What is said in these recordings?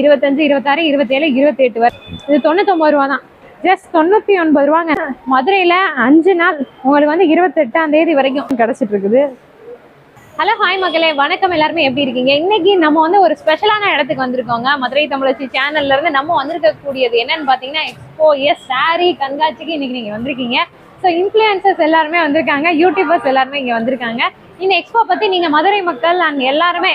இருபத்தஞ்சு இருபத்தாறு இருபத்தேழு இருபத்தெட்டு வரை. இது தொண்ணூத்தொம்பது ரூபா தான். ஜஸ்ட் தொண்ணூத்தி ஒன்பது ரூபாங்க. மதுரையில அஞ்சு நாள் உங்களுக்கு வந்து இருபத்தெட்டாம் தேதி வரைக்கும் கிடைச்சிட்டு இருக்குது. ஹலோ ஹாய் மக்களே. வணக்கம் எல்லாருமே. எப்படி இருக்கீங்க? இன்னைக்கு நம்ம வந்து ஒரு ஸ்பெஷலான இடத்துக்கு வந்திருக்கோங்க. மதுரை தமிழச்சி சேனல்ல இருந்து நம்ம வந்திருக்க கூடியது என்னன்னு பாத்தீங்கன்னா எக்ஸ்போ எஸ் சாரி கண்காட்சிக்கு இன்னைக்கு நீங்க வந்திருக்கீங்க. ஸோ இன்ஃப்ளூயன்சர்ஸ் எல்லாருமே வந்திருக்காங்க யூடியூபர்ஸ் எல்லாருமே இங்கே வந்திருக்காங்க. இந்த எக்ஸ்போ பற்றி நீங்கள் மதுரை மக்கள் அண்ட் எல்லாருமே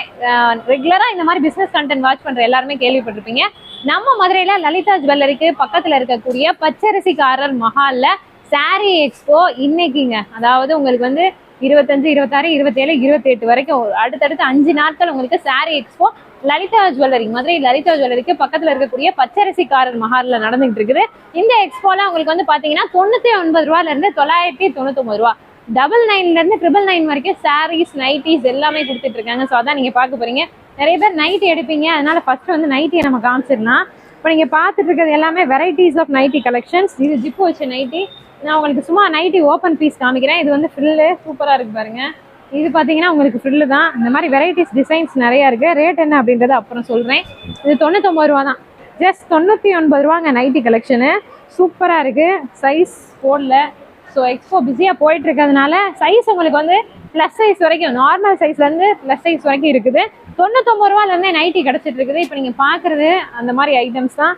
ரெகுலராக இந்த மாதிரி பிஸ்னஸ் கண்டென்ட் வாட்ச் பண்ணுற எல்லாருமே கேள்விப்பட்டிருப்பீங்க. நம்ம மதுரையில் லலிதா ஜுவல்லரிக்கு பக்கத்தில் இருக்கக்கூடிய பச்சரிசிக்காரர் மஹாலில் சாரி எக்ஸ்போ இன்னைக்குங்க. அதாவது உங்களுக்கு வந்து இருபத்தஞ்சு இருபத்தாறு இருபத்தேழு இருபத்தெட்டு வரைக்கும். அடுத்தடுத்து அஞ்சு நாட்கள் உங்களுக்கு சாரி எக்ஸ்போ லலிதா ஜுவல்லரி மதுரை லலிதா ஜுவல்லரிக்கு பக்கத்துல இருக்கக்கூடிய பச்சரிசிக்காரர் மஹாரில் நடந்துகிட்டு இருக்குது. இந்த எக்ஸ்போல உங்களுக்கு வந்து பாத்தீங்கன்னா தொண்ணூத்தி ஒன்பது ரூபால இருந்து தொள்ளாயிரத்தி தொண்ணூத்தொம்பது ரூபா. டபுள் நைன்ல இருந்து ட்ரிபிள் நைன் வரைக்கும் சாரீஸ் நைட்டிஸ் எல்லாமே கொடுத்துட்டு இருக்காங்க. ஸோ அதான் நீங்க பார்க்க போறீங்க. நிறைய பேர் நைட்டி எடுப்பீங்க. அதனால ஃபர்ஸ்ட் வந்து நைட்டியை நம்ம காமிச்சிடலாம். இப்போ நீங்கள் பார்த்துட்டு இருக்கிறது எல்லாமே வெரைட்டிஸ் ஆஃப் நைட்டி கலெக்ஷன்ஸ் இது ஜிப்பு வச்ச நைட்டி நான் உங்களுக்கு சும்மா நைட்டி ஓப்பன் பீஸ் காமிக்கிறேன். இது வந்து ஃப்ரில்லு சூப்பராக இருக்கு பாருங்க. இது பார்த்தீங்கன்னா உங்களுக்கு ஃப்ரில்லு தான். இந்த மாதிரி வெரைட்டிஸ் டிசைன்ஸ் நிறையா இருக்குது ரேட் என்ன அப்படின்றத அப்புறம் சொல்கிறேன் இது தொண்ணூத்தொம்பது ரூபா தான். ஜஸ்ட் தொண்ணூற்றி ஒன்பது ரூபாங்க நைட்டி கலெக்ஷனு சூப்பராக இருக்குது சைஸ் ஃபோனில் ஸோ எக்ஸ்போ பிஸியாக போயிட்டு இருக்கிறதுனால சைஸ் உங்களுக்கு வந்து ப்ளஸ் சைஸ் வரைக்கும் நார்மல் சைஸ்லேருந்து ப்ளஸ் சைஸ் வரைக்கும் இருக்குது. தொண்ணூத்தொம்பது ரூபாலேருந்தே நைட்டி கிடச்சிட்டு இருக்குது. இப்போ நீங்கள் பார்க்குறது அந்த மாதிரி ஐட்டம்ஸ் தான்.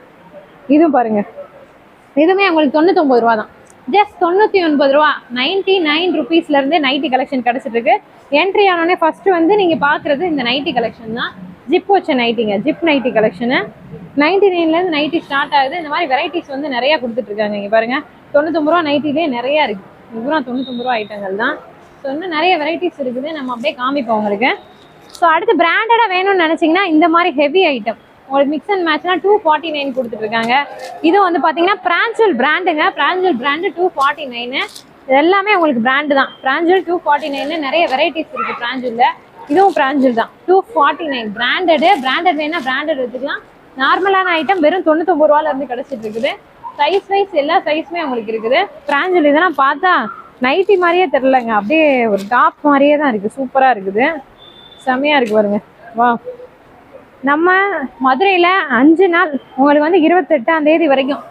இதுவும் பாருங்கள் இதுவுமே உங்களுக்கு தொண்ணூத்தொம்பது ரூபா தான். ஜஸ்ட் தொண்ணூற்றி ஒன்பது ரூபா நைன்டி நைன் ருபீஸ்லேருந்து நைட்டி கலெக்ஷன் கிடச்சிட்டு இருக்கு. என்ட்ரி ஆனோடனே ஃபஸ்ட்டு வந்து நீங்கள் பார்க்குறது இந்த நைட்டி கலெக்ஷன் தான். ஜிப் வச்ச நைட்டிங்க ஜிப் நைட்டி கலெக்ஷனு நைன்டி நைன்லேருந்து நைட்டி ஸ்டார்ட் ஆகுது. இந்த மாதிரி வெரைட்டிஸ் வந்து நிறையா கொடுத்துட்ருக்காங்க இங்கே பாருங்கள் தொண்ணூத்தொம்பது ரூபா நைட்டிலே நிறையா இருக்குது பூரா தொண்ணூத்தொம்பது ரூபா ஐட்டங்கள் தான். ஸோ இன்னும் நிறைய வெரைட்டிஸ் இருக்குது. நம்ம அப்படியே காமிப்போம் உங்களுக்கு. ஸோ அடுத்து பிராண்டடாக வேணும்னு நினச்சிங்கன்னா இந்த மாதிரி ஹெவி ஐட்டம் உங்களுக்கு மிக்ஸ் அண்ட் மேட்ச்னா டூ ஃபார்ட்டி நைன் கொடுத்துட்ருக்காங்க. இது வந்து பார்த்தீங்கன்னா Pranjal பிராண்டுங்க Pranjal brand two forty nine இது எல்லாமே உங்களுக்கு பிராண்டு தான். பிராஞ்சல் டூ ஃபார்ட்டி நைனு நிறைய வெரைட்டிஸ் இருக்குது பிராஞ்சலில் இதுவும் பிராஞ்சல் தான். Two forty nine branded branded வேணால் பிராண்டட் எடுத்துக்கலாம் நார்மலான ஐட்டம் வெறும் தொண்ணூத்தொம்பது ரூபாலேருந்து கிடச்சிட்டு இருக்குது. சைஸ் வைஸ் எல்லா சைஸுமே உங்களுக்கு இருக்குது. பிராஞ்சல் இதெல்லாம் பார்த்தா நைட்டி மாதிரியே தெரிலங்க அப்படியே ஒரு டாப் மாதிரியே தான் இருக்குது சூப்பராக இருக்குது. செம்மையாக இருக்குது பாருங்க. வா நம்ம மதுரையில் அஞ்சு நாள் உங்களுக்கு வந்து இருபத்தெட்டாம் தேதி வரைக்கும்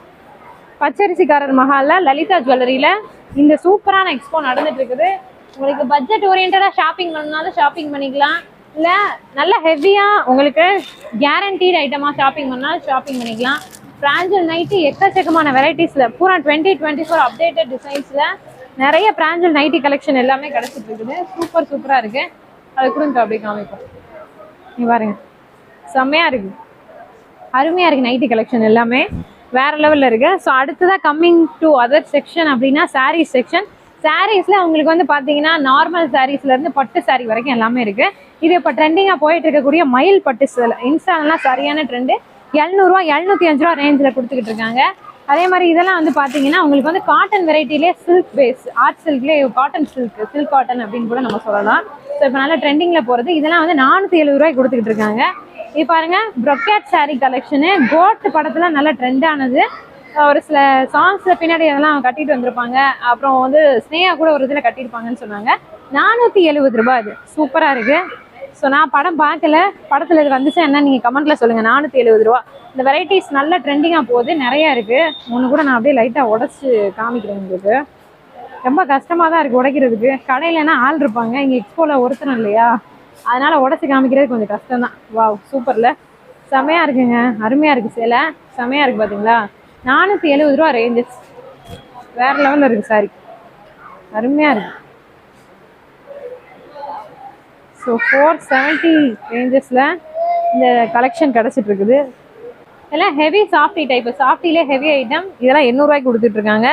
பச்சரிசிக்காரர் மஹாலில் லலிதா ஜுவல்லரியில் இந்த சூப்பரான எக்ஸ்போ நடந்துட்டு இருக்குது. உங்களுக்கு பட்ஜெட் ஓரியன்டாக ஷாப்பிங் பண்ணாலும் ஷாப்பிங் பண்ணிக்கலாம். இல்லை நல்ல ஹெவியாக உங்களுக்கு கேரண்டீட் ஐட்டமாக ஷாப்பிங் பண்ணாலும் ஷாப்பிங் பண்ணிக்கலாம். பிராஞ்சல் நைட்டி எக்கச்சக்கமான வெரைட்டிஸில் பூரா டுவெண்ட்டி டுவெண்ட்டி ஃபோர் அப்டேட்டட் டிசைன்ஸில் நிறைய பிராஞ்சல் நைட்டி கலெக்ஷன் எல்லாமே கிடச்சிட்டு இருக்குது. சூப்பர் சூப்பராக இருக்குது அது கொடுங்க அப்படியே காமிப்போம். நீ பாருங்க. செம்மையா இருக்கு. அருமையா இருக்கு நைட்டி கலெக்ஷன் எல்லாமே. வேற லெவல்ல இருக்கு. ஸோ அடுத்ததாக கம்மிங் டு அதர் செக்ஷன் அப்படின்னா சாரீஸ் செக்ஷன் சாரீஸில் உங்களுக்கு வந்து பார்த்தீங்கன்னா நார்மல் சாரீஸ்லேருந்து பட்டு சாரி வரைக்கும் எல்லாமே இருக்குது இது இப்போ ட்ரெண்டிங்காக போயிட்டு இருக்கக்கூடிய மயில் பட்டு இன்ஸ்டாலெலாம் சரியான ட்ரெண்டு எழுநூறுவா எழுநூற்றி அஞ்சு ரூபா ரேஞ்சில் கொடுத்துக்கிட்டு இருக்காங்க. அதே மாதிரி இதெல்லாம் வந்து பார்த்தீங்கன்னா உங்களுக்கு வந்து காட்டன் வெரைட்டிலே சில்க் பேஸ் ஆர்ட் சில்க்லேயே காட்டன் சில்க் சில்க் காட்டன் அப்படின்னு கூட நம்ம சொல்லலாம். ஸோ இப்போ நல்லா ட்ரெண்டிங்கில் போகிறது இதெல்லாம் வந்து நானூற்றி எழுபது ரூபாய் கொடுத்துக்கிட்டு இருக்காங்க. இது பாருங்க ப்ரொக்கேட் saree கலெக்ஷனு கோட் படத்தில் நல்லா ட்ரெண்டானது ஒரு சில சாங்ஸ்ல பின்னாடி அதெல்லாம் கட்டிட்டு வந்திருப்பாங்க. அப்புறம் வந்து ஸ்னேகா கூட ஒரு இதில் கட்டியிருப்பாங்கன்னு சொன்னாங்க. நானூற்றி எழுபது ரூபாய் அது. சூப்பராக இருக்கு. ஸோ நான் படம் பார்க்கல. படத்தில் இது வந்துச்சு என்ன நீங்கள் கமெண்ட்ல சொல்லுங்க. நானூற்றி எழுபது ரூபா இந்த வெரைட்டிஸ் நல்ல ட்ரெண்டிங்காக போகுது. நிறைய இருக்கு. ஒன்று கூட நான் அப்படியே லைட்டாக உடச்சி காமிக்கிறேன் உங்களுக்கு. ரொம்ப கஷ்டமாக தான் இருக்குது உடைக்கிறதுக்கு. கடையிலனா ஆள் இருப்பாங்க. இங்கே எக்ஸ்போவில் ஒருத்தரும் இல்லையா? அதனால உடச்சி காமிக்கிறது கொஞ்சம் கஷ்டம் தான் வா சூப்பரில் செமையாக இருக்குங்க. அருமையாக இருக்குது சேலை. செமையாக இருக்குது பார்த்தீங்களா நானூற்றி எழுபது ரூபா ரேஞ்சஸ் வேற லெவலில் இருக்குது சாரி அருமையாக இருக்கு. ஸோ ஃபோர் செவன்ட்டி ரேஞ்சஸில் இந்த கலெக்ஷன் கிடச்சிட்டு இருக்குது. எல்லாம் ஹெவி சாஃப்டி டைப் சாஃப்டிலே ஹெவி ஐட்டம் இதெல்லாம் எண்ணூறுவாய்க்கு கொடுத்துட்டு இருக்காங்க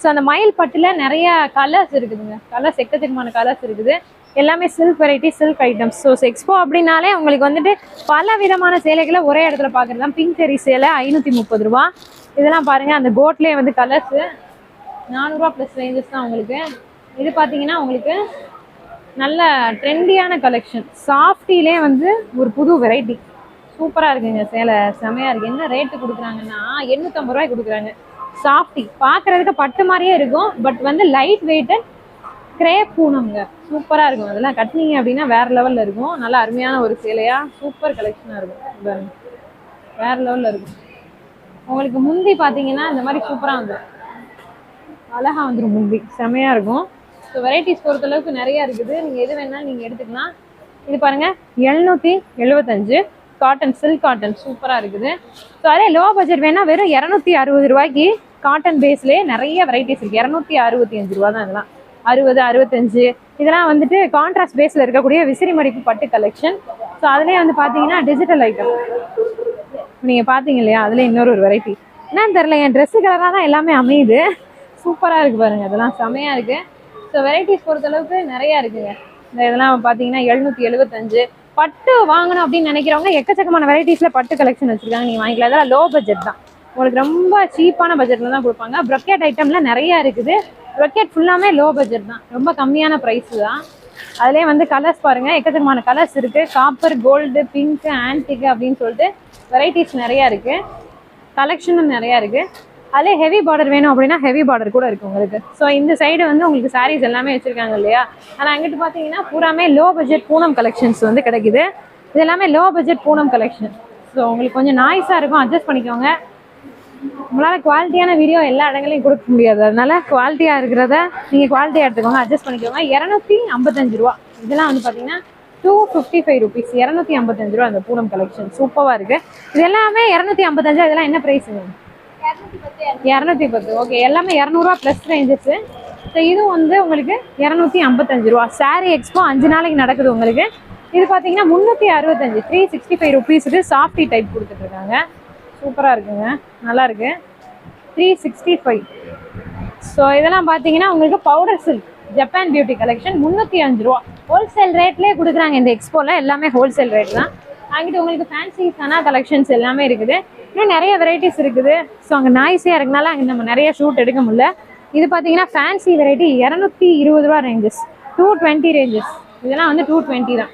ஸோ அந்த மயில் பட்டில் நிறைய கலர்ஸ் இருக்குதுங்க. கலர்ஸ் எக்கச்சக்கமான கலர்ஸ் இருக்குது. எல்லாமே silk variety silk items so expo அப்படின்னாலே உங்களுக்கு வந்துட்டு பல விதமான சேலைகளை ஒரே இடத்துல பார்க்குறது தான் பிங்க் செரி சேலை ஐநூற்றி முப்பது ரூபா. இதெல்லாம் பாருங்க அந்த கோட்லேயே வந்து கலர்ஸு நானூறுரூவா ப்ளஸ் ரேஞ்சஸ் தான் உங்களுக்கு. இது பார்த்தீங்கன்னா உங்களுக்கு நல்ல ட்ரெண்டியான கலெக்ஷன் சாஃப்டிலே வந்து ஒரு புது வெரைட்டி சூப்பராக இருக்குங்க சேலை. செமையாக இருக்குது என்ன ரேட்டு கொடுக்குறாங்கன்னா எண்ணூற்றம்பது ரூபாய் கொடுக்குறாங்க. சாஃப்டி பார்க்குறதுக்கு பட்டு மாதிரியே இருக்கும் பட் வந்து லைட் வெயிட்டட் கிரேப் பூனம்ங்க. சூப்பராக இருக்கும். அதெல்லாம் கட்டினீங்க அப்படின்னா வேறு லெவலில் இருக்கும். நல்லா அருமையான ஒரு சேலையாக சூப்பர் கலெக்ஷனாக இருக்கும். வேறு லெவலில் இருக்கும். உங்களுக்கு முந்தி பார்த்தீங்கன்னா இந்த மாதிரி சூப்பராக வந்துடும் அழகா வந்துடும் முந்தி. செமையாக இருக்கும். ஸோ வெரைட்டிஸ் பொறுத்தளவுக்கு நிறைய இருக்குது. நீங்கள் எது வேணாலும் நீங்கள் எடுத்துக்கலாம். இது பாருங்க எழுநூற்றி எழுபத்தஞ்சு காட்டன் சில்க் காட்டன் சூப்பராக இருக்குது. ஸோ அதே லோ பட்ஜெட் வேணால் வெறும் இரநூத்தி அறுபது ரூபாய்க்கு காட்டன் பேஸ்லேயே நிறைய வெரைட்டிஸ் இருக்குது இரநூத்தி அறுபத்தி அஞ்சு ரூபா தான் இதெல்லாம். அறுபது அறுபத்தஞ்சு. இதெல்லாம் வந்துட்டு கான்ட்ராஸ்ட் பேஸில் இருக்கக்கூடிய விசிறி மடிப்பு பட்டு கலெக்ஷன் ஸோ அதுலேயே வந்து பார்த்தீங்கன்னா டிஜிட்டல் ஐட்டம் நீங்கள் பார்த்தீங்க இல்லையா? அதில் இன்னொரு ஒரு வெரைட்டி என்னன்னு தெரில என் ட்ரெஸ்ஸு கலராக தான் எல்லாமே அமையுது. சூப்பராக இருக்குது பாருங்க அதெல்லாம் செமையாக இருக்குது ஸோ வெரைட்டிஸ் பொறுத்தளவுக்கு நிறையா இருக்குங்க. இந்த இதெல்லாம் பார்த்தீங்கன்னா எழுநூற்றி எழுபத்தஞ்சு பட்டு வாங்கணும் அப்படின்னு நினைக்கிறவங்க எக்கச்சக்கமான வெரைட்டிஸில் பட்டு கலெக்ஷன் வச்சுருக்காங்க. நீங்கள் வாங்கிக்கலாம். அதெல்லாம் லோ பட்ஜெட் தான். உங்களுக்கு ரொம்ப சீப்பான பட்ஜெட்டில் தான் கொடுப்பாங்க. ப்ரொக்கெட் ஐட்டம்லாம் நிறையா இருக்குது. ப்ரொக்கெட் ஃபுல்லாமே லோ பட்ஜெட் தான். ரொம்ப கம்மியான ப்ரைஸு தான். அதுலேயே வந்து கலர்ஸ் பாருங்கள் எக்கச்சக்கமான கலர்ஸ் இருக்குது காப்பர் கோல்டு பிங்க்கு ஆன்டிக்கு அப்படின்னு சொல்லிட்டு வெரைட்டிஸ் நிறையா இருக்குது கலெக்ஷனும் நிறையா இருக்குது அதே ஹெவி பார்டர் வேணும் அப்படின்னா ஹெவி பார்டர் கூட இருக்குது உங்களுக்கு. ஸோ இந்த சைடு வந்து உங்களுக்கு சாரீஸ் எல்லாமே வச்சுருக்காங்க இல்லையா? ஆனால் அங்கிட்டு பார்த்தீங்கன்னா பூராமே லோ பட்ஜெட் பூனம் கலெக்ஷன்ஸ் வந்து கிடைக்குது. இது எல்லாமே low budget Poonam collection so உங்களுக்கு கொஞ்சம் நாய்ஸாக இருக்கும். அட்ஜஸ்ட் பண்ணிக்கோங்க. உங்களால் குவாலிட்டியான வீடியோ எல்லா இடங்களையும் கொடுக்க முடியாது. அதனால குவாலிட்டியாக இருக்கிறத நீங்கள் குவாலிட்டியாக எடுத்துக்கோங்க. அட்ஜஸ்ட் பண்ணிக்கோங்க. இரநூத்தி ஐம்பத்தஞ்சு ரூபா. இதெல்லாம் வந்து பார்த்தீங்கன்னா டூ ஃபிஃப்டி ஃபைவ் ருபீஸ் இரநூத்தி ஐம்பத்தஞ்சு ரூபா அந்த பூனம் கலெக்ஷன் சூப்பராக இருக்குது இது எல்லாமே இரநூத்தி ஐம்பத்தஞ்சு இதெல்லாம் என்ன பிரைஸுங்க இரநூத்தி பத்து ஓகே எல்லாமே இரநூறுவா ப்ளஸ் ரேஞ்சஸ்ஸு ஸோ இதுவும் வந்து உங்களுக்கு இரநூத்தி ஐம்பத்தஞ்சு ரூபா. சாரீ எக்ஸ்போ அஞ்சு நாளைக்கு நடக்குது உங்களுக்கு. இது பார்த்தீங்கன்னா முந்நூற்றி அறுபத்தஞ்சு த்ரீ சிக்ஸ்டி ஃபைவ் ருபீஸுக்கு சாஃப்டி டைப் கொடுத்துட்ருக்காங்க. சூப்பராக இருக்குங்க. நல்லா இருக்கு. த்ரீ சிக்ஸ்டி ஃபைவ் ஸோ இதெல்லாம் பார்த்தீங்கன்னா உங்களுக்கு powder silk Japan beauty collection முந்நூற்றி அஞ்சு ரூபா. ஹோல்சேல் ரேட்லேயே கொடுக்குறாங்க இந்த எக்ஸ்போவில் எல்லாமே ஹோல்சேல் ரேட் தான். அங்கிட்டு உங்களுக்கு ஃபேன்சிஸான சனா கலெக்ஷன்ஸ் எல்லாமே இருக்குது. இன்னும் நிறைய வெரைட்டிஸ் இருக்குது. ஸோ அங்கே நாய்ஸியாக இருக்கனால அங்கே நம்ம நிறைய ஷூட் எடுக்க முடியல. இது பார்த்தீங்கன்னா ஃபேன்சி வெரைட்டி இரநூத்தி இருபது ரூபா ரேஞ்சஸ் டூ டுவெண்ட்டி ரேஞ்சஸ் இதெல்லாம் வந்து டூ டுவெண்ட்டி தான்.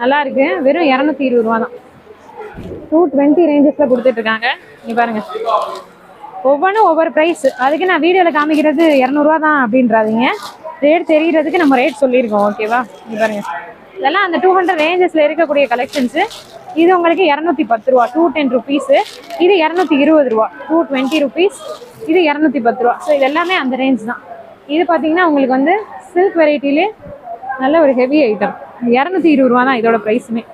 நல்லா இருக்கு. வெறும் இரநூத்தி இருபது ரூபா தான். டூ டுவெண்ட்டி ரேஞ்சஸில் கொடுத்துட்ருக்காங்க. நீ பாருங்க. ஒவ்வொன்றும் ஒவ்வொரு ப்ரைஸ் அதுக்கு நான் வீடியோவில் காமிக்கிறது இரநூறுவா தான் அப்படின்றாதீங்க. ரேட் தெரியறதுக்கு நம்ம ரேட் சொல்லியிருக்கோம் ஓகேவா நீ பாருங்க. இதெல்லாம் அந்த டூ ஹண்ட்ரட் ரேஞ்சஸில் இருக்கக்கூடிய கலெக்ஷன்ஸு இது உங்களுக்கு இரநூத்தி பத்து ரூபா டூ டென் ருபீஸு இது இரநூத்தி இருபது ரூபா டூ டுவெண்ட்டி ருபீஸ் இது இரநூத்தி பத்து ரூபா. ஸோ இது எல்லாமே அந்த ரேஞ்ச் தான். இது பார்த்தீங்கன்னா உங்களுக்கு வந்து சில்க் வெரைட்டிலே நல்ல ஒரு ஹெவி ஐட்டம் இரநூத்தி இருபது ரூபா தான் இதோட ப்ரைஸுமே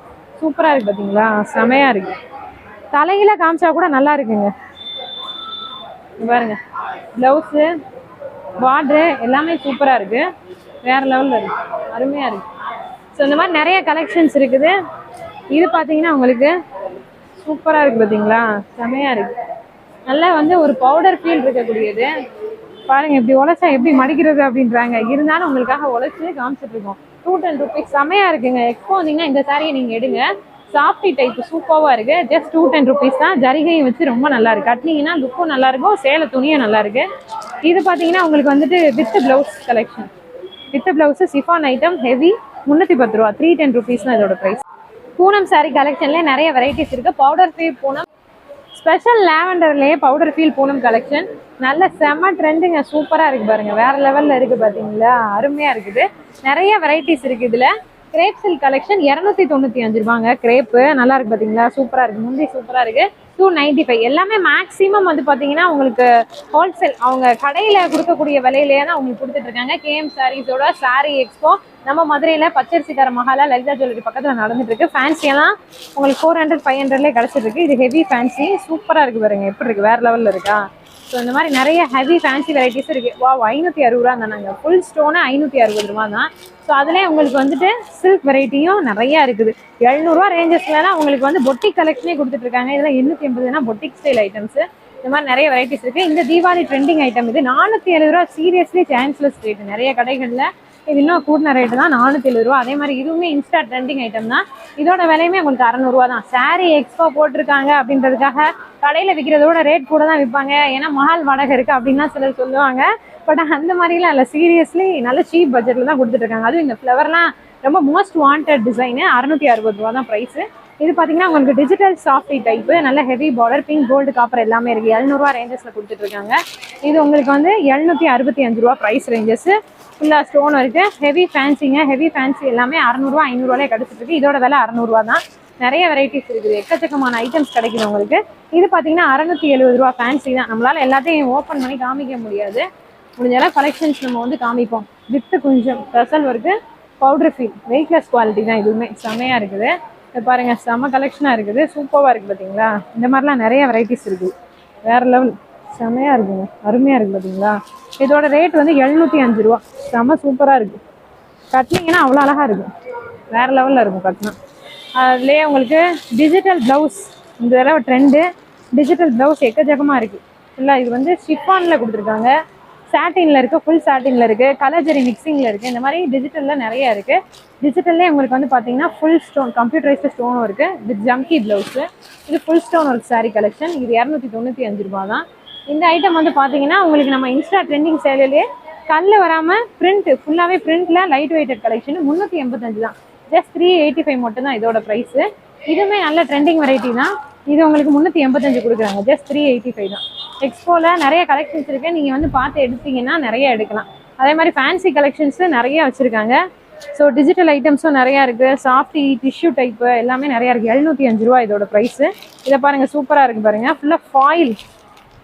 சூப்பராக இருக்குது பார்த்தீங்களா செமையாக இருக்கு. தலையில காமிச்சா கூட நல்லா இருக்குங்க. பாருங்க. ப்ளவுஸு பார்டரு எல்லாமே சூப்பராக இருக்குது வேறு லெவலில் இருக்குது அருமையாக இருக்குது ஸோ இந்த மாதிரி நிறைய கலெக்ஷன்ஸ் இருக்குது. இது பார்த்தீங்கன்னா உங்களுக்கு சூப்பராக இருக்குது பார்த்தீங்களா? செமையாக இருக்குது நல்லா வந்து ஒரு பவுடர் ஃபீல் இருக்கக்கூடியது. பாருங்கள் இப்படி உழைச்சா எப்படி மடிக்கிறது அப்படின்றாங்க. இருந்தாலும் உங்களுக்காக உழைச்சி காமிச்சிட்ருக்கோம் டூ டென் ருபீஸ் செமையாக இருக்குங்க. எக்ஸ்போ வந்தீங்கன்னா இந்த சாரியை நீங்கள் எடுங்க. சாஃப்டி டைப் சூப்பராக இருக்கு. ஜஸ்ட் டூ டென் ருபீஸ் தான். ஜரிகையும் வச்சு ரொம்ப நல்லா இருக்கு. கட்டினீங்கன்னா லுக்கும் நல்லா இருக்கும். சேலை துணியும் நல்லா இருக்கு. இது பார்த்தீங்கன்னா உங்களுக்கு வந்துட்டு with blouse collection with blouse chiffon item heavy முந்நூற்றி பத்து ரூபா. த்ரீ டென் ருபீஸ் தான் இதோட ப்ரைஸ் பூனம் சாரி கலெக்ஷன்லேயே நிறைய வெரைட்டிஸ் இருக்கு. Powder feel Poonam. ஸ்பெஷல் லேவண்டர்லேயே பவுடர் ஃபீல் பூனம் கலெக்ஷன் நல்ல செம்ம ட்ரெண்டுங்க சூப்பராக இருக்கு பாருங்க. வேற லெவலில் இருக்கு பார்த்தீங்களா அருமையா இருக்குது. நிறைய வெரைட்டிஸ் இருக்கு இதுல. கிரேப் சில்க் கலெக்ஷன் இரநூத்தி தொண்ணூற்றி அஞ்சு ரூபாங்க. கிரேப்பு நல்லா இருக்கு பார்த்தீங்களா சூப்பராக இருக்குது முந்தி சூப்பராக இருக்குது டூ நைன்டி ஃபைவ் எல்லாமே மேக்ஸிமம் வந்து பார்த்தீங்கன்னா உங்களுக்கு ஹோல்சேல் அவங்க கடையில் கொடுக்கக்கூடிய விலையிலேயே தான் உங்களுக்கு கொடுத்துட்ருக்காங்க கேஎம் சாரீஸோட சாரீ எக்ஸ்போ நம்ம மதுரையில் பச்சரிசிக்கார மகாலா லலிதா ஜுவல்லரி பக்கத்தில் நடந்துட்டுருக்கு ஃபேன்சியெல்லாம் உங்களுக்கு ஃபோர் ஹண்ட்ரட் ஃபைவ் ஹண்ட்ரட்லேயே கிடச்சிருக்கு இது ஹெவி ஃபேன்சி சூப்பராக இருக்குது பாருங்க. எப்படி இருக்குது வேறு லெவலில் இருக்கா? ஸோ இந்த மாதிரி நிறைய ஹெவி ஃபேன்சி வெரைட்டிஸ் இருக்குது வா ஐநூற்றி அறுபது ரூபா தானாங்க ஃபுல் ஸ்டோனு ஐநூற்றி அறுபது ரூபா தான். ஸோ அதுலேயே உங்களுக்கு வந்துட்டு சில்க் வெரைட்டியும் நிறையா இருக்குது. எழுநூறுவா ரேஞ்சஸ்லாம் உங்களுக்கு வந்து பொட்டிக் கலெக்ஷனே கொடுத்துட்ருக்காங்க இதெல்லாம் எண்ணூற்றி எண்பதுனா பொட்டிக் ஸ்டைல் ஐட்டம்ஸு இந்த மாதிரி நிறைய வெரைட்டிஸ் இருக்குது இந்த தீபாவளி ட்ரெண்டிங் ஐட்டம் இது நானூற்றி எழுபது ரூபா சீரியஸ்லி சான்ஸ்லெஸ் ரேட் நிறைய கடைகளில் இது இன்னும் கூடின ரேட்டு தான். நானூற்றி எழுபது ரூபா. அதே மாதிரி இதுவுமே இன்ஸ்டா ட்ரெண்டிங் ஐட்டம் தான். இதோட விலையுமே உங்களுக்கு அறநூறுவா தான். சாரி எக்ஸ்போ போட்டிருக்காங்க அப்படின்றதுக்காக கடையில் விற்கிறதோட ரேட் கூட தான் விற்பாங்க ஏன்னா மஹால் வடகை இருக்குது அப்படின்லாம் சிலர் சொல்லுவாங்க. பட் அந்த மாதிரிலாம் இல்லை. சீரியஸ்லி நல்ல சீப் பட்ஜெட்டில் தான் கொடுத்துட்ருக்காங்க அதுவும் இந்த ஃப்ளவர்லாம் ரொம்ப மோஸ்ட் வாண்டட் டிசைனு அறநூற்றி அறுபது ரூபா தான் ப்ரைஸு இது பார்த்தீங்கன்னா உங்களுக்கு டிஜிட்டல் சாஃப்டி டைப்பு நல்ல heavy border pink gold copper எல்லாமே இருக்குது எழுநூறுவா ரேஞ்சஸில் கொடுத்துட்ருக்காங்க இது உங்களுக்கு வந்து எழுநூற்றி அறுபத்தி அஞ்சு ரூபா ப்ரைஸ் ரேஞ்சஸ் ஃபுல்லாக ஸ்டோன் இருக்குது ஹெவி ஃபேன்சிங்க ஹெவி ஃபேன்சி எல்லாமே அறநூறுவா ஐநூறுவாலே கிடச்சிட்ருக்கு இதோட விலை அறநூறுவா தான். நிறைய வெரைட்டிஸ் இருக்குது. எக்கச்சக்கமான ஐட்டம்ஸ் கிடைக்குது உங்களுக்கு. இது பார்த்தீங்கன்னா அறநூற்றி எழுபது ரூபா ஃபேன்சி தான். நம்மளால் எல்லாத்தையும் ஓப்பன் பண்ணி காமிக்க முடியாது. முடிஞ்சால கலெக்ஷன்ஸ் நம்ம வந்து காமிப்போம். வித்து கொஞ்சம். Special work powder feel weightless quality தான் இதுவுமே செமையாக இருக்குது. இது பாருங்கள் செம கலெக்ஷனாக இருக்குது. சூப்பராக இருக்குது பார்த்தீங்களா இந்த மாதிரிலாம் நிறைய வெரைட்டிஸ் இருக்குது. வேறு லெவல் செமையாக இருக்குங்க அருமையாக இருக்குது பார்த்தீங்களா இதோட ரேட் வந்து எழுநூற்றி அஞ்சு ரூபா. செம சூப்பராக இருக்குது கட்டினீங்கன்னா அவ்வளோ அழகாக இருக்கும் வேறு லெவலில் இருக்கும் கட்டினா. அதுலேயே உங்களுக்கு டிஜிட்டல் ப்ளவுஸ் இந்த தடவை ட்ரெண்டு டிஜிட்டல் ப்ளவுஸ் எக்கச்சக்கமாக இருக்குது இல்லை இது வந்து ஷிஃபானில் கொடுத்துருக்காங்க. சாட்டினில் இருக்குது ஃபுல் சாட்டினில் இருக்குது கலர் ஜெரி மிக்சிங்கில் இருக்குது இந்த மாதிரி டிஜிட்டலில் நிறைய இருக்குது டிஜிட்டல்லே உங்களுக்கு வந்து பார்த்தீங்கன்னா ஃபுல் ஸ்டோன் கம்ப்யூட்டரைஸ்டு ஸ்டோனும் இருக்குது இது ஜம்கி ப்ளவுஸு இது full stone work sari collection இது இரநூத்தி தொண்ணூற்றி அஞ்சு ரூபா தான் இந்த ஐட்டம் வந்து பார்த்தீங்கன்னா உங்களுக்கு நம்ம இன்ஸ்டா ட்ரெண்டிங் சேலையிலேயே கல்லில் வராமல் பிரிண்ட் ஃபுல்லாகவே பிரிண்டில் லைட் வெயிட்டட் கலெக்ஷன் முந்நூற்றி எண்பத்தஞ்சு தான். ஜஸ்ட் த்ரீ எயிட்டி ஃபைவ் மட்டும் தான் இதோட ப்ரைஸு இதுவுமே நல்ல ட்ரெண்டிங் வெரைட்டி தான். இது உங்களுக்கு முந்நூற்றி எண்பத்தஞ்சு கொடுக்குறாங்க. ஜஸ்ட் த்ரீ எயிட்டி ஃபைவ் தான். எக்ஸ்போவில் நிறைய கலெக்ஷன்ஸ் இருக்குது நீங்கள் வந்து பார்த்து எடுத்தீங்கன்னா நிறைய எடுக்கலாம். அதே மாதிரி ஃபேன்சி கலெக்ஷன்ஸும் நிறைய வச்சுருக்காங்க. ஸோ டிஜிட்டல் ஐட்டம்ஸும் நிறையா இருக்குது சாஃப்டி டிஷ்யூ டைப்பு எல்லாமே நிறையா இருக்குது எழுநூற்றி அஞ்சு ரூபா இதோட ப்ரைஸு இதை பாருங்கள் சூப்பராக இருக்குது பாருங்கள் ஃபுல்லாக foil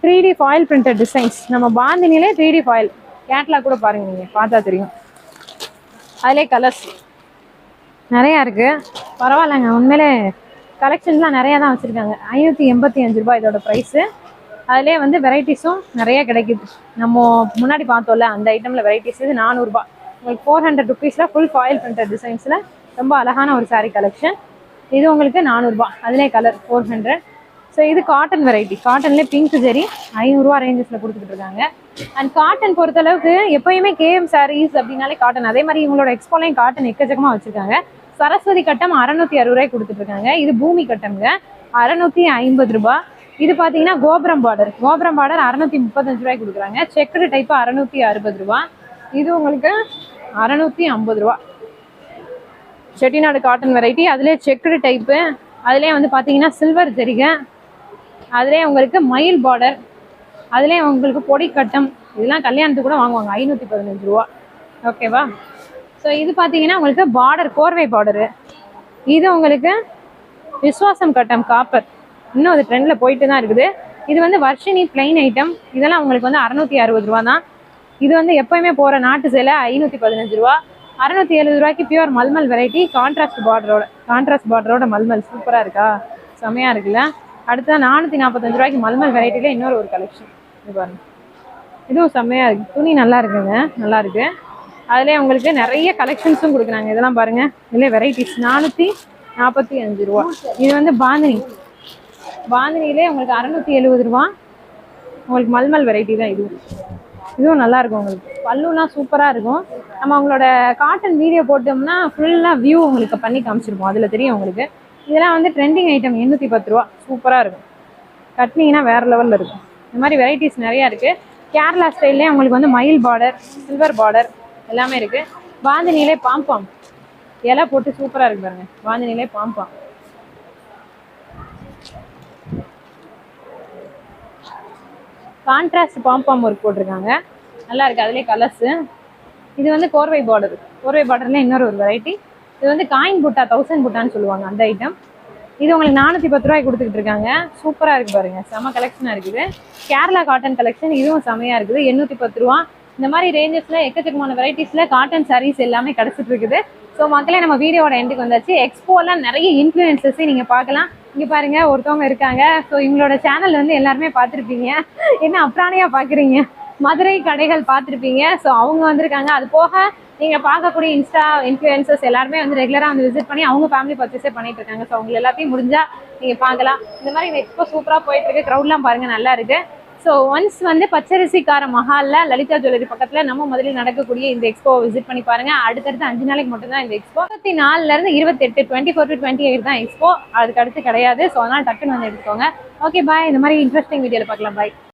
three D foil printed designs நம்ம பாந்தினிலே த்ரீ டி ஃபாயில் கேட்லாக் கூட பாருங்க நீங்கள் பார்த்தா தெரியும். அதிலே கலர்ஸ் நிறையா இருக்குது பரவாயில்லைங்க. உண்மையிலே கலெக்ஷன்ஸ்லாம் நிறையா தான் வச்சுருக்காங்க. ஐநூற்றி எண்பத்தி அஞ்சு ரூபாய் இதோட ப்ரைஸு அதிலே வந்து வெரைட்டிஸும் நிறையா கிடைக்குது. நம்ம முன்னாடி பார்த்தோம்ல அந்த ஐட்டமில் வெரைட்டிஸ் இது நானூறுபா உங்களுக்கு ஃபோர் ஹண்ட்ரட் ருபீஸில் ஃபுல் ஃபாயில் பிரிண்டட் டிசைன்ஸில் ரொம்ப அழகான ஒரு சாரீ கலெக்ஷன் இது உங்களுக்கு நானூறுரூபா அதிலே கலர் ஃபோர் ஹண்ட்ரட் ஸோ இது காட்டன் வெரைட்டி காட்டன்லேயே பிங்க் ஜெரி ஐநூறுரூவா ரேஞ்சஸில் கொடுத்துட்டு இருக்காங்க அண்ட் காட்டன் பொறுத்தளவுக்கு எப்பயுமே கேஎம் சாரீஸ் அப்படின்னாலே காட்டன் அதே மாதிரி இவங்களோட எக்ஸ்போலையும் காட்டன் எக்கச்சக்கமாக வச்சுருக்காங்க. சரஸ்வதி கட்டம் அறநூத்தி அறுபது ரூபாய் கொடுத்துட்டு இருக்காங்க இது பூமி கட்டம்ங்க. அறநூத்தி ஐம்பது ரூபா. இது பாத்தீங்கன்னா கோபுரம் பார்டர் கோபுரம் பார்டர் அறநூத்தி முப்பத்தஞ்சு ரூபாய் கொடுக்குறாங்க. செக்குடு டைப் அறநூத்தி அறுபது ரூபாய் இது உங்களுக்கு அறநூத்தி ஐம்பது ரூபா. செட்டிநாடு காட்டன் வெரைட்டி அதுலேயே செக்குடு டைப்பு அதுலேயே வந்து பார்த்தீங்கன்னா சில்வர் ஜெரிகை அதுலேயே உங்களுக்கு மயில் பார்டர் அதுலேயே உங்களுக்கு பொடி கட்டம் இதெல்லாம் கல்யாணத்துக்கு கூட வாங்குவாங்க ஐநூற்றி பதினஞ்சு ரூபா. ஓகேவா ஸோ இது பார்த்தீங்கன்னா உங்களுக்கு பார்டர் கோர்வை பார்டரு இது உங்களுக்கு விஸ்வாசம் கட்டம் காப்பர். இன்னும் அது ட்ரெண்டில் போயிட்டு தான் இருக்குது. இது வந்து வர்ஷினி பிளைன் ஐட்டம் இதெல்லாம் உங்களுக்கு வந்து அறநூற்றி அறுபது ரூபா தான் இது வந்து எப்போயுமே போகிற நாட்டு சேலை ஐநூற்றி பதினஞ்சு ரூபா. அறநூற்றி எழுபது ரூபாய்க்கு பியூர் மல்மல் வெரைட்டி கான்ட்ராஸ்ட் பார்டரோட கான்ட்ராஸ்ட் பார்டரோட மல்மல். சூப்பராக இருக்கா? செமையாக இருக்குல்ல? அடுத்த நானூற்றி நாற்பத்தஞ்சு ரூபாய்க்கு மல்மல் வெரைட்டியில் இன்னொரு ஒரு கலெக்ஷன் இது பாருங்க. இதுவும் செம்மையாக இருக்கு. துணி நல்லா இருக்குங்க. நல்லா இருக்கு. அதுலேயே உங்களுக்கு நிறைய கலெக்ஷன்ஸும் கொடுக்குறாங்க. இதெல்லாம் பாருங்க. இதுல வெரைட்டிஸ் நானூற்றி நாற்பத்தி அஞ்சு ரூபா. இது வந்து பாந்தினி. பாந்தினிலே உங்களுக்கு அறநூற்றி எழுபது ரூபா. உங்களுக்கு மல்மல் வெரைட்டி தான் இதுவும் இதுவும் நல்லா இருக்கும் உங்களுக்கு. பல்லுலாம் சூப்பராக இருக்கும். நம்ம உங்களோட காட்டன் வீடியோ போட்டோம்னா ஃபுல்லாக வியூ உங்களுக்கு பண்ணி காமிச்சிருப்போம். அதில் தெரியும் உங்களுக்கு. இதெல்லாம் வந்து ட்ரெண்டிங் ஐட்டம் எண்ணூற்றி பத்து ரூபா. சூப்பராக இருக்கும். கட்டினீங்கன்னா வேற லெவலில் இருக்கும். இந்த மாதிரி வெரைட்டிஸ் நிறையா இருக்குது கேரளா ஸ்டைல்லே உங்களுக்கு வந்து மயில் பார்டர் சில்வர் பார்டர் எல்லாமே இருக்குது பாந்தினிலே பாம்பாம் இலை போட்டு சூப்பராக இருக்கு பாருங்க. பாந்தினிலே pom pom contrast pom pom work போட்டிருக்காங்க. நல்லா இருக்கு. அதுலேயே கலர்ஸு இது வந்து கோர்வை பார்டர் கோர்வை பார்டர்ல இன்னொரு ஒரு வெரைட்டி இது வந்து காயின் புட்டா தௌசண்ட் புட்டான்னு சொல்லுவாங்க அந்த ஐட்டம் இது உங்களுக்கு நானூற்றி பத்து ரூபாய் கொடுத்துக்கிட்டு இருக்காங்க. சூப்பராக இருக்கு பாருங்க. செம கலெக்ஷனாக இருக்குது. கேரளா காட்டன் கலெக்ஷன் இதுவும் செமையாக இருக்குது. எண்ணூற்றி பத்து ரூபா. இந்த மாதிரி ரேஞ்சஸில் எக்கச்சக்கமான வெரைட்டிஸில் காட்டன் சாரீஸ் எல்லாமே கிடச்சிட்டு இருக்குது. ஸோ மக்களே நம்ம வீடியோட எண்டுக்கு வந்தாச்சு. எக்ஸ்போலாம் நிறைய இன்ஃப்ளூயன்சஸே நீங்கள் பார்க்கலாம். இங்கே பாருங்க ஒருத்தவங்க இருக்காங்க. ஸோ இவங்களோட சேனல் வந்து எல்லாருமே பார்த்துருப்பீங்க. என்ன அப்ராணியா பார்க்குறீங்க மதுரை கடைகள் பார்த்துருப்பீங்க. ஸோ அவங்க வந்திருக்காங்க. அது போக நீங்கள் பார்க்கக்கூடிய இன்ஸ்டா இன்ஃப்ளூயன்சர்ஸ் எல்லாருமே வந்து ரெகுலராக வந்து விசிட் பண்ணி அவங்க ஃபேமிலி பர்ச்சேஸே பண்ணிட்டு இருக்காங்க. ஸோ அவங்க எல்லாத்தையும் முடிஞ்சால் நீங்கள் பார்க்கலாம். இந்த மாதிரி இந்த எக்ஸ்போ சூப்பராக போயிட்டு இருக்கு. க்ரௌட்லாம் பாருங்க நல்லா இருக்கு. ஸோ ஒன்ஸ் வந்து பச்சரிசிக்கார மஹாலில் லலிதா ஜுவல்லரி பக்கத்தில் நம்ம முதலில் நடக்கக்கூடிய இந்த எக்ஸ்போ விசிட் பண்ணி பாருங்க. அடுத்தடுத்து அஞ்சு நாளைக்கு மட்டும்தான் இந்த எக்ஸ்போ இருபத்தி நாலுலேருந்து இருபத்தெட்டு twenty four to twenty eight தான் எக்ஸ்போ அதுக்கு அடுத்து கிடையாது. ஸோ அதனால் டக்குன்னு வந்து எடுத்துக்கோங்க. ஓகே பாய் இந்த மாதிரி இன்ட்ரெஸ்டிங் வீடியோவில் பார்க்கலாம். பாய்